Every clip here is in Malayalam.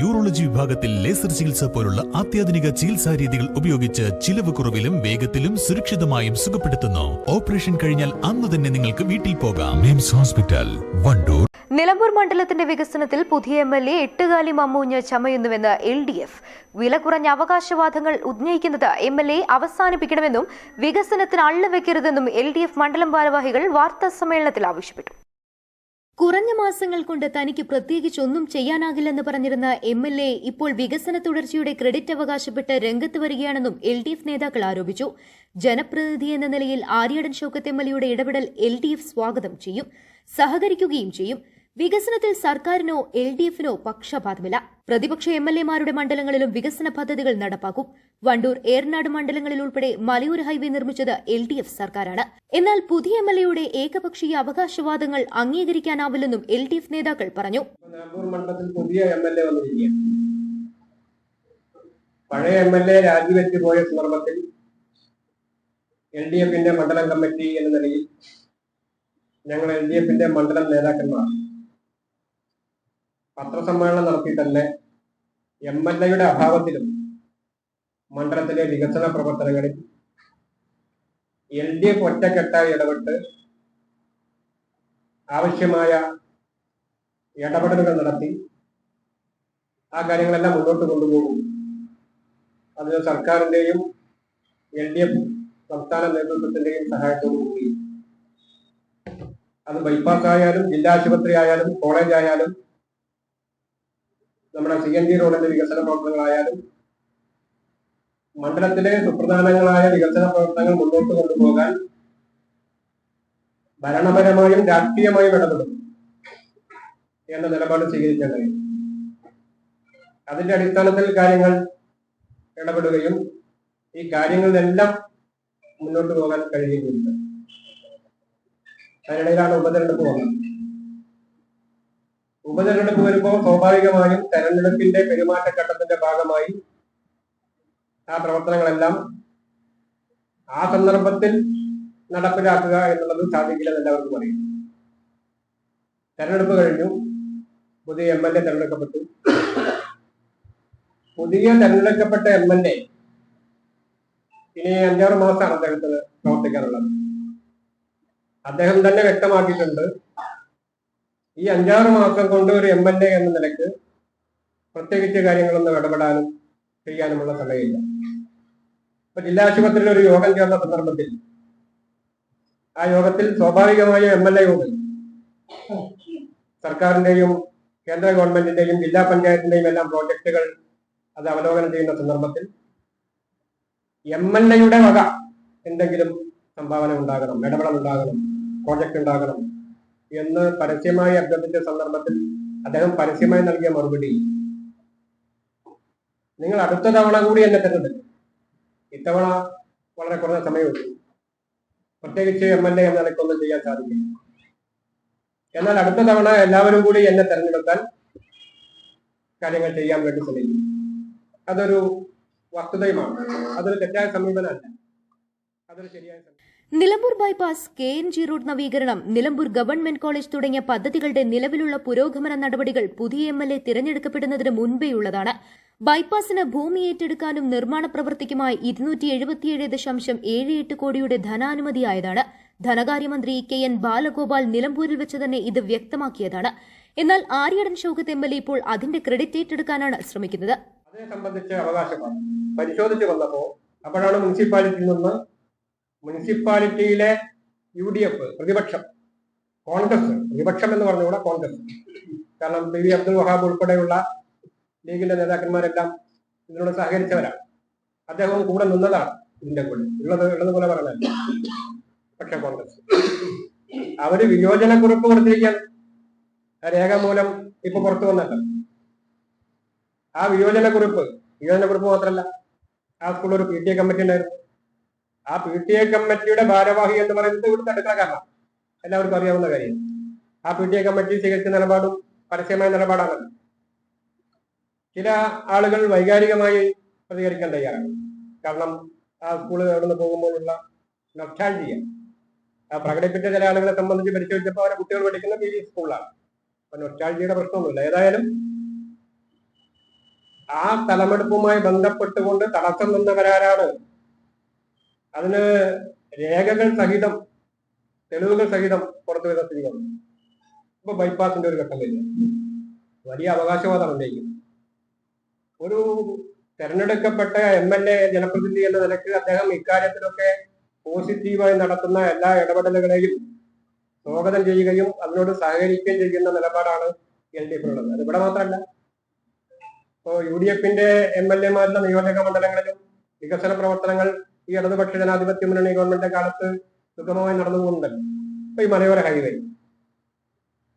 യൂറോളജി വിഭാഗത്തിൽ ലേസർ ചികിത്സ പോലുള്ള അത്യാധുനിക ചികിത്സാ രീതികൾ ഉപയോഗിച്ച് ചിലവ് കുറവിലും വേഗത്തിലും സുരക്ഷിതമായും സുഖപ്പെടുത്തുന്നു. ഓപ്പറേഷൻ കഴിഞ്ഞാൽ അന്ന് തന്നെ നിങ്ങൾക്ക് വീട്ടിൽ പോകാം. മിംസ് ഹോസ്പിറ്റൽ വണ്ടൂർ. നിലമ്പൂർ മണ്ഡലത്തിന്റെ വികസനത്തിൽ പുതിയ എം എൽ എ എട്ടുകാലി മമ്മൂഞ്ഞ് ചമയുന്നുവെന്ന് എൽ ഡി എഫ്. വില കുറഞ്ഞ അവകാശവാദങ്ങൾ ഉന്നയിക്കുന്നത് എം എൽ എ അവസാനിപ്പിക്കണമെന്നും വികസനത്തിന് അള്ളുവെക്കരുതെന്നും എൽ ഡി എഫ് മണ്ഡലം ഭാരവാഹികൾ വാർത്താ സമ്മേളനത്തിൽ ആവശ്യപ്പെട്ടു. കുറഞ്ഞ മാസങ്ങൾ കൊണ്ട് തനിക്ക് പ്രത്യേകിച്ച് ഒന്നും ചെയ്യാനാകില്ലെന്ന് പറഞ്ഞിരുന്ന എം എൽ എ ഇപ്പോൾ വികസന തുടർച്ചയുടെ ക്രെഡിറ്റ് അവകാശപ്പെട്ട് രംഗത്ത് വരികയാണെന്നും എൽ ഡി എഫ് നേതാക്കൾ ആരോപിച്ചു. ജനപ്രതിനിധി എന്ന നിലയിൽ ആര്യടൻ ഷൌക്കത്ത് എം എൽ ഇടപെടൽ എൽ ഡി എഫ് സ്വാഗതം ചെയ്യും സഹകരിക്കുകയും ചെയ്യും. വികസനത്തിൽ സർക്കാരിനോ എൽ ഡി എഫിനോ പക്ഷപാതമില്ല. പ്രതിപക്ഷ എം എൽ എമാരുടെ മണ്ഡലങ്ങളിലും വികസന പദ്ധതികൾ നടപ്പാക്കും. വണ്ടൂർ ഏറനാട് മണ്ഡലങ്ങളിൽ ഉൾപ്പെടെ മലയൂർ ഹൈവേ നിർമ്മിച്ചത് എൽ ഡി എഫ് സർക്കാരാണ്. എന്നാൽ പുതിയ എം എൽ എയുടെ ഏകപക്ഷീയ അവകാശവാദങ്ങൾ അംഗീകരിക്കാനാവില്ലെന്നും എൽ ഡി എഫ് നേതാക്കൾ പറഞ്ഞു പഴയ എം എൽ എ രാജിവെച്ച് പോയ സന്ദർഭത്തിൽ എൽ ഡി എഫിന്റെ മണ്ഡലം കമ്മിറ്റി എന്ന നിലയിൽ ഞങ്ങൾ എൽ ഡി എഫിന്റെ മണ്ഡലം നേതാക്കന്മാർ. പത്രസമ്മേളനം നടത്തി തന്നെ എം എൽ എയുടെ അഭാവത്തിലും മണ്ഡലത്തിലെ വികസന പ്രവർത്തനങ്ങളിൽ എൽ ഡി എഫ് ഒറ്റക്കെട്ടായി ഇടപെട്ട് ആവശ്യമായ ഇടപെടലുകൾ നടത്തി ആ കാര്യങ്ങളെല്ലാം മുന്നോട്ട് കൊണ്ടുപോകും. അതിന് സർക്കാരിന്റെയും എൽ ഡി എഫ് സംസ്ഥാന നേതൃത്വത്തിന്റെയും സഹായത്തോടു കൂടി. അത് ബൈപ്പാസ് ആയാലും ജില്ലാ ആശുപത്രി ആയാലും കോളേജ് ആയാലും നമ്മുടെ സി എൻ ജി റോഡിന്റെ വികസന പ്രവർത്തനങ്ങളായാലും മണ്ഡലത്തിലെ സുപ്രധാനങ്ങളായ വികസന പ്രവർത്തനങ്ങൾ മുന്നോട്ട് കൊണ്ടുപോകാൻ ഭരണപരമായും രാഷ്ട്രീയമായും ഇടപെടും എന്ന നിലപാട് സ്വീകരിക്കേണ്ടത് അതിന്റെ അടിസ്ഥാനത്തിൽ കാര്യങ്ങൾ ഇടപെടുകയും ഈ കാര്യങ്ങളിലെല്ലാം മുന്നോട്ട് പോകാൻ കഴിയുകയുണ്ട് അതിനിടയിലാണ് ഉപതെരഞ്ഞെടുപ്പ് വന്നത്. ഉപതെരഞ്ഞെടുപ്പ് വരുമ്പോൾ സ്വാഭാവികമായും തെരഞ്ഞെടുപ്പിന്റെ പെരുമാറ്റഘട്ടത്തിന്റെ ഭാഗമായി ആ പ്രവർത്തനങ്ങളെല്ലാം ആ സന്ദർഭത്തിൽ നടപ്പിലാക്കുക എന്നുള്ളത് സാധിക്കില്ലെന്ന് എല്ലാവർക്കും അറിയാം. തെരഞ്ഞെടുപ്പ് കഴിഞ്ഞു. പുതിയ എം എൽ എ തെരഞ്ഞെടുക്കപ്പെട്ടു. പുതിയ തെരഞ്ഞെടുക്കപ്പെട്ട എം എൽ എ ഇനി അഞ്ചാറ് മാസമാണ് അദ്ദേഹത്തിന് പ്രവർത്തിക്കാനുള്ളത്. അദ്ദേഹം തന്നെ വ്യക്തമാക്കിയിട്ടുണ്ട്. ഈ അഞ്ചാറ് മാസം കൊണ്ട് ഒരു എം എൽ എ എന്ന നിലയ്ക്ക് പ്രത്യേകിച്ച് കാര്യങ്ങളൊന്നും ഇടപെടാനും ചെയ്യാനുമുള്ള സമയമില്ല. ഇപ്പൊ ജില്ലാ ആശുപത്രിയിൽ ഒരു യോഗം ചേർന്ന സന്ദർഭത്തിൽ ആ യോഗത്തിൽ സ്വാഭാവികമായ എം എൽ എ യോഗം സർക്കാരിന്റെയും കേന്ദ്ര ഗവൺമെന്റിന്റെയും ജില്ലാ പഞ്ചായത്തിന്റെയും എല്ലാം പ്രോജക്റ്റുകൾ അത് അവലോകനം ചെയ്യുന്ന സന്ദർഭത്തിൽ എം എൽ എയുടെ വക എന്തെങ്കിലും സംഭാവന ഉണ്ടാകണം ഇടപെടൽ ഉണ്ടാകണം പ്രോജക്റ്റ് ഉണ്ടാകണം എന്ന് പരസ്യമായി അഭ്യർത്ഥിച്ച സന്ദർഭത്തിൽ അദ്ദേഹം പരസ്യമായി നൽകിയ മറുപടി. നിങ്ങൾ അടുത്ത തവണ കൂടി എന്നെ തരുന്നത്. ഇത്തവണ വളരെ കുറഞ്ഞ സമയമുള്ളൂ. പ്രത്യേകിച്ച് എം എൽ എ എന്ന നിലയ്ക്കൊന്നും ചെയ്യാൻ സാധിക്കില്ല. എന്നാൽ അടുത്ത തവണ എല്ലാവരും കൂടി എന്നെ തെരഞ്ഞെടുത്താൽ കാര്യങ്ങൾ ചെയ്യാൻ വേണ്ടി ശ്രമിക്കും. അതൊരു വസ്തുതയുമാണ്. അതൊരു തെറ്റായ സമീപനമല്ല. അതൊരു ശരിയായ Nilambur bypass K N G road നവീകരണം നിലമ്പൂർ ഗവൺമെന്റ് കോളേജ് തുടങ്ങിയ പദ്ധതികളുടെ നിലവിലുള്ള പുരോഗമന നടപടികൾ പുതിയ എം എൽ എ തിരഞ്ഞെടുക്കപ്പെടുന്നതിന് മുൻപേയുള്ളതാണ്. ബൈപ്പാസിന് ഭൂമി ഏറ്റെടുക്കാനും നിർമ്മാണ പ്രവൃത്തിക്കുമായി ഇരുന്നൂറ്റി എഴുപത്തിയേഴ് ദശാംശം ഏഴ് എട്ട് കോടിയുടെ ധനാനുമതിയായതാണ്. ധനകാര്യമന്ത്രി കെ എൻ ബാലഗോപാൽ നിലമ്പൂരിൽ വെച്ച് തന്നെ ഇത് വ്യക്തമാക്കിയതാണ്. എന്നാൽ Aryadan Shoukath M L A ഇപ്പോൾ അതിന്റെ ക്രെഡിറ്റ് ഏറ്റെടുക്കാനാണ് ശ്രമിക്കുന്നത്. അതിനെ സംബന്ധിച്ച് അവകാശമാണ്. പരിശോധിച്ചു വന്നപ്പോൾ അപ്പോഴാണ് മുനിസിപ്പാലിറ്റിയിൽ നിന്ന് മുനിസിപ്പാലിറ്റിയിലെ യു ഡി എഫ് പ്രതിപക്ഷം കോൺഗ്രസ് പ്രതിപക്ഷം എന്ന് പറഞ്ഞുകൂടെ കോൺഗ്രസ്. കാരണം പി വി അബ്ദുൽ വഹാബ് ഉൾപ്പെടെയുള്ള ലീഗിന്റെ നേതാക്കന്മാരെല്ലാം ഇതിനോട് സഹകരിച്ചവരാണ്. അദ്ദേഹവും കൂടെ നിന്നതാണ് ഇതിന്റെ കൂടെ. ഉള്ളത് ഉള്ളത് പോലെ പക്ഷെ കോൺഗ്രസ്. അവർ വിയോജനക്കുറിപ്പ് കൊടുത്തിരിക്കാൻ രേഖ മൂലം ഇപ്പൊ പുറത്തു വന്നല്ലോ. ആ വിയോജനക്കുറിപ്പ് വിയോജനക്കുറിപ്പ് മാത്രമല്ല ആ സ്കൂളിൽ ഒരു പി ടി എ കമ്മിറ്റി ഉണ്ടായിരുന്നു. ആ പി ടി എ കമ്മിറ്റിയുടെ ഭാരവാഹി എന്ന് പറയുന്നത് ഇവിടുത്തെ അടുക്കളക്കാരനാണ് എല്ലാവർക്കും അറിയാവുന്ന കാര്യം. ആ പി ടി എ കമ്മിറ്റി സ്വീകരിച്ച നിലപാടും പരസ്യമായ നിലപാടാണല്ലോ ചില ആളുകൾ വൈകാരികമായി പ്രതികരിക്കാൻ തയ്യാറാണ്. കാരണം ആ സ്കൂളിൽ അവിടെ നിന്ന് പോകുമ്പോഴുള്ള നൊസ്റ്റാൾജിയ. ആ പ്രകടിപ്പിച്ച ചില ആളുകളെ സംബന്ധിച്ച് പരിശോധിച്ചപ്പോൾ അവരെ കുട്ടികൾ പഠിക്കുന്ന പി ജി സ്കൂളിലാണ് അപ്പൊ നൊസ്റ്റാൾജിയുടെ പ്രശ്നമൊന്നുമില്ല. ഏതായാലും ആ സ്ഥലമെടുപ്പുമായി ബന്ധപ്പെട്ടുകൊണ്ട് തടസ്സം നിന്നവരാരാണ് അതിന് രേഖകൾ സഹിതം തെളിവുകൾ സഹിതം പുറത്തു വരുന്ന സ്ഥിതി വന്നു ഇപ്പൊ ബൈപ്പാസിന്റെ ഒരു ഘട്ടം വരിക. വലിയ അവകാശവാദം ഉന്നയിക്കും ഒരു തെരഞ്ഞെടുക്കപ്പെട്ട എം എൽ എ ജനപ്രതിനിധി എന്ന നിലയ്ക്ക് അദ്ദേഹം ഇക്കാര്യത്തിലൊക്കെ പോസിറ്റീവായി നടത്തുന്ന എല്ലാ ഇടപെടലുകളെയും സ്വാഗതം ചെയ്യുകയും അതിനോട് സഹകരിക്കുകയും ചെയ്യുന്ന നിലപാടാണ് എൽ ഡി എഫിനുള്ളത്. അത് ഇവിടെ മാത്രമല്ല. ഇപ്പോ യു ഡി എഫിന്റെ എം എൽ എമാരുടെ നിയോജക മണ്ഡലങ്ങളിലും വികസന പ്രവർത്തനങ്ങൾ ഈ ഇടതുപക്ഷ ജനാധിപത്യ മുന്നണി ഗവൺമെന്റിന്റെ കാലത്ത് സുഗമമായി നടന്നു പോകുന്നുണ്ടല്ലോ അപ്പൊ ഈ മലയോര ഹൈവേ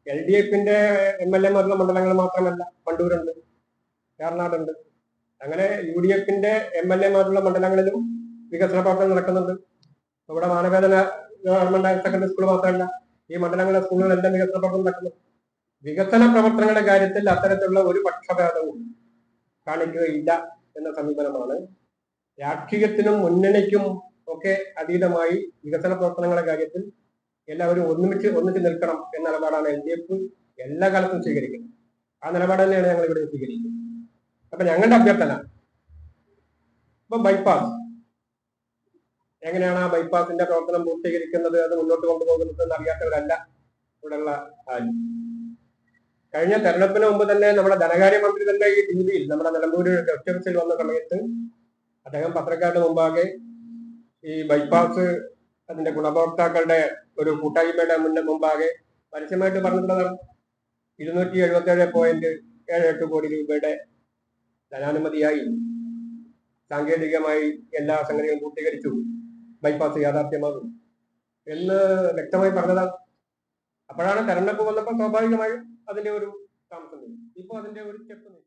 എൽ ഡി എഫിന്റെ എം എൽ എമാരുടെ മണ്ഡലങ്ങൾ മാത്രമല്ല പണ്ടൂരുണ്ട് ഏറനാടുണ്ട് അങ്ങനെ യു ഡി എഫിന്റെ എം എൽ എമാരുള്ള മണ്ഡലങ്ങളിലും വികസന പ്രവർത്തനം നടക്കുന്നുണ്ട്. ഇവിടെ Manavedan government higher secondary school മാത്രമല്ല ഈ മണ്ഡലങ്ങളിലെ സ്കൂളുകളെല്ലാം വികസന പ്രവർത്തനം നടക്കുന്നു. വികസന പ്രവർത്തനങ്ങളുടെ കാര്യത്തിൽ അത്തരത്തിലുള്ള ഒരു പക്ഷഭേദവും കാണിക്കുകയില്ല എന്ന സമീപനമാണ് രാഷ്ട്രീയത്തിനും മുന്നണിക്കും ഒക്കെ അതീതമായി വികസന പ്രവർത്തനങ്ങളുടെ കാര്യത്തിൽ എല്ലാവരും ഒന്നിച്ച് ഒന്നിച്ച് നിൽക്കണം എന്ന നിലപാടാണ് എൽ ഡി എഫ് എല്ലാ കാലത്തും സ്വീകരിക്കുന്നത്. ആ നിലപാട് തന്നെയാണ് ഞങ്ങൾ ഇവിടെ സ്വീകരിക്കുന്നത്. അപ്പൊ ഞങ്ങളുടെ അഭ്യർത്ഥന ഇപ്പൊ ബൈപ്പാസ് എങ്ങനെയാണ് ആ ബൈപ്പാസിന്റെ പ്രവർത്തനം പൂർത്തീകരിക്കുന്നത് അത് മുന്നോട്ട് കൊണ്ടുപോകുന്നത് എന്ന് അറിയാത്തവരല്ല ഇവിടെയുള്ള ആരും? കഴിഞ്ഞ തെരഞ്ഞെടുപ്പിന് മുമ്പ് തന്നെ നമ്മുടെ ധനകാര്യമന്ത്രി തന്നെ ഈ ടി വിയിൽ നമ്മുടെ നിലമ്പൂരിൽ ഹൗസിൽ വന്ന സമയത്ത് അദ്ദേഹം പത്രക്കാരുടെ മുമ്പാകെ ഈ ബൈപ്പാസ് അതിന്റെ ഗുണഭോക്താക്കളുടെ ഒരു കൂട്ടായ്മയുടെ മുന്നേ മുമ്പാകെ പരസ്യമായിട്ട് പറഞ്ഞിട്ടുള്ളതാണ്. ഇരുന്നൂറ്റി എഴുപത്തി ഏഴ് പോയിന്റ് ഏഴ് എട്ട് കോടി രൂപയുടെ ധനാനുമതിയായി സാങ്കേതികമായി എല്ലാ സംഗതികളും പൂർത്തീകരിച്ചു. ബൈപ്പാസ് യാഥാർത്ഥ്യമാകും. എന്ന് വ്യക്തമായി പറഞ്ഞതാണ്. അപ്പോഴാണ് തെരഞ്ഞെടുപ്പ് വന്നപ്പോൾ സ്വാഭാവികമായും അതിന്റെ ഒരു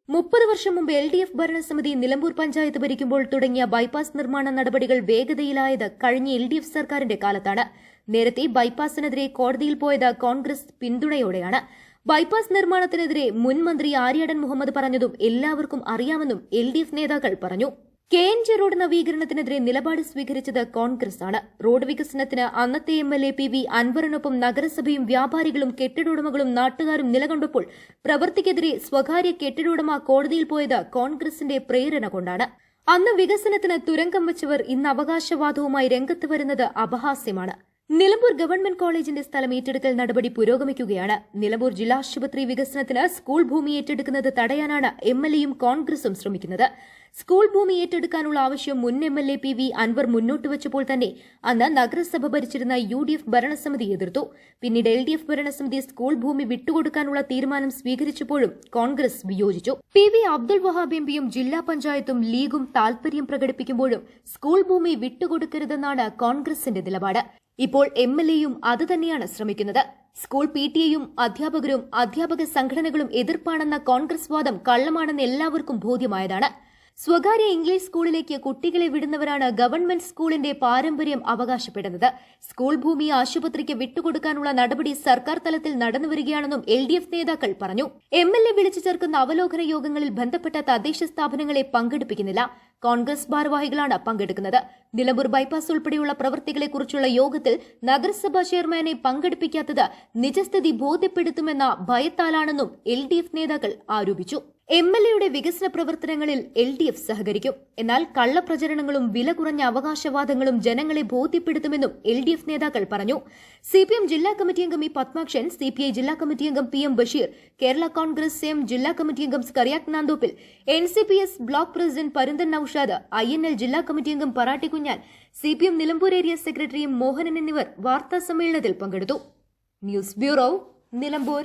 മുപ്പത് വർഷം മുമ്പ് എൽ ഡി എഫ് ഭരണസമിതി നിലമ്പൂർ പഞ്ചായത്ത് ഭരിക്കുമ്പോൾ തുടങ്ങിയ ബൈപ്പാസ് നിർമ്മാണ നടപടികൾ വേഗതയിലായത് കഴിഞ്ഞ എൽ ഡി എഫ് സർക്കാരിന്റെ കാലത്താണ്. നേരത്തെ ബൈപ്പാസിനെതിരെ കോടതിയിൽ പോയത് കോൺഗ്രസ് പിന്തുണയോടെയാണ്. ബൈപ്പാസ് നിർമ്മാണത്തിനെതിരെ മുൻ മന്ത്രി ആര്യാടൻ മുഹമ്മദ് പറഞ്ഞതും എല്ലാവർക്കും അറിയാമെന്നും എൽ നേതാക്കൾ പറഞ്ഞു. കെ എൻ ജി റോഡ് നവീകരണത്തിനെതിരെ നിലപാട് സ്വീകരിച്ചത് കോൺഗ്രസ് ആണ് റോഡ് വികസനത്തിന് അന്നത്തെ M L A P V അൻവറിനൊപ്പം നഗരസഭയും വ്യാപാരികളും കെട്ടിടോടമകളും നാട്ടുകാരും നിലകൊണ്ടപ്പോൾ പ്രവൃത്തിക്കെതിരെ സ്വകാര്യ കെട്ടിടോടമ കോടതിയിൽ പോയത് കോൺഗ്രസിന്റെ പ്രേരണ കൊണ്ടാണ്. അന്ന് വികസനത്തിന് തുരങ്കം വെച്ചവർ ഇന്ന് അവകാശവാദവുമായി രംഗത്ത് വരുന്നത് അപഹാസ്യമാണ്. നിലമ്പൂർ ഗവൺമെന്റ് കോളേജിന്റെ സ്ഥലം ഏറ്റെടുക്കൽ നടപടി പുരോഗമിക്കുകയാണ്. നിലമ്പൂർ ജില്ലാ ആശുപത്രി വികസനത്തിന് സ്കൂൾ ഭൂമി ഏറ്റെടുക്കുന്നത് തടയാനാണ് എം എൽ എയും കോൺഗ്രസും ശ്രമിക്കുന്നത്. സ്കൂൾ ഭൂമി ഏറ്റെടുക്കാനുള്ള ആവശ്യം മുൻ M L A P V Anvar മുന്നോട്ട് വച്ചപ്പോൾ തന്നെ അന്ന് നഗരസഭ ഭരിച്ചിരുന്ന യു ഡി എഫ് ഭരണസമിതി എതിർത്തു. പിന്നീട് എൽ ഡി എഫ് ഭരണസമിതി സ്കൂൾ ഭൂമി വിട്ടുകൊടുക്കാനുള്ള തീരുമാനം സ്വീകരിച്ചപ്പോഴും കോൺഗ്രസ് വിയോജിച്ചു. പി വി അബ്ദുൾ വഹാബ് എംപിയും ജില്ലാ പഞ്ചായത്തും ലീഗും താൽപര്യം പ്രകടിപ്പിക്കുമ്പോഴും സ്കൂൾ ഭൂമി വിട്ടുകൊടുക്കരുതെന്നാണ് കോൺഗ്രസിന്റെ നിലപാട്. ഇപ്പോൾ എം എൽ എയും അതുതന്നെയാണ് ശ്രമിക്കുന്നത്. സ്കൂൾ പി ടി എയും അധ്യാപകരും അധ്യാപക സംഘടനകളും എതിർപ്പാണെന്ന കോൺഗ്രസ് വാദം കള്ളമാണെന്ന് എല്ലാവർക്കും ബോധ്യമായതാണ്. സ്വകാര്യ ഇംഗ്ലീഷ് സ്കൂളിലേക്ക് കുട്ടികളെ വിടുന്നവരാണ് ഗവൺമെന്റ് സ്കൂളിന്റെ പാരമ്പര്യം അവകാശപ്പെടുന്നത്. സ്കൂൾ ഭൂമി ആശുപത്രിക്ക് വിട്ടുകൊടുക്കാനുള്ള നടപടി സർക്കാർ തലത്തിൽ നടന്നുവരികയാണെന്നും എൽ ഡി എഫ് നേതാക്കൾ പറഞ്ഞു. എം എൽ എ വിളിച്ചു ചേർക്കുന്ന അവലോകന യോഗങ്ങളിൽ ബന്ധപ്പെട്ട തദ്ദേശ സ്ഥാപനങ്ങളെ പങ്കെടുപ്പിക്കുന്നില്ല. കോൺഗ്രസ് ഭാരവാഹികളാണ് പങ്കെടുക്കുന്നത്. നിലമ്പൂർ ബൈപ്പാസ് ഉൾപ്പെടെയുള്ള പ്രവൃത്തികളെക്കുറിച്ചുള്ള യോഗത്തിൽ നഗരസഭാ ചെയർമാനെ പങ്കെടുപ്പിക്കാത്തത് നിജസ്ഥിതി ബോധ്യപ്പെടുത്തുമെന്ന ഭയത്താലാണെന്നും എൽ നേതാക്കൾ ആരോപിച്ചു. എം എൽ എയുടെ വികസന പ്രവർത്തനങ്ങളിൽ എൽ ഡി എഫ് സഹകരിക്കും. എന്നാൽ കള്ളപ്രചരണങ്ങളും വില കുറഞ്ഞ അവകാശവാദങ്ങളും ജനങ്ങളെ ബോധ്യപ്പെടുത്തുമെന്നും എൽ ഡി എഫ് നേതാക്കൾ പറഞ്ഞു. സി പി എം ജില്ലാ കമ്മിറ്റി അംഗം E Padmakshan C P I ജില്ലാ കമ്മിറ്റി അംഗം P M Basheer Kerala Congress M ജില്ലാ കമ്മിറ്റി അംഗം സ്കറിയാക് നാന്തോപ്പിൽ N C P S block president Parunthan Noushad I N L ജില്ലാ കമ്മിറ്റി അംഗം Paratti Kunjan C P M Nilambur area സെക്രട്ടറിയും മോഹനൻ എന്നിവർ വാർത്താ സമ്മേളനത്തിൽ പങ്കെടുത്തു. News bureau Nilambur.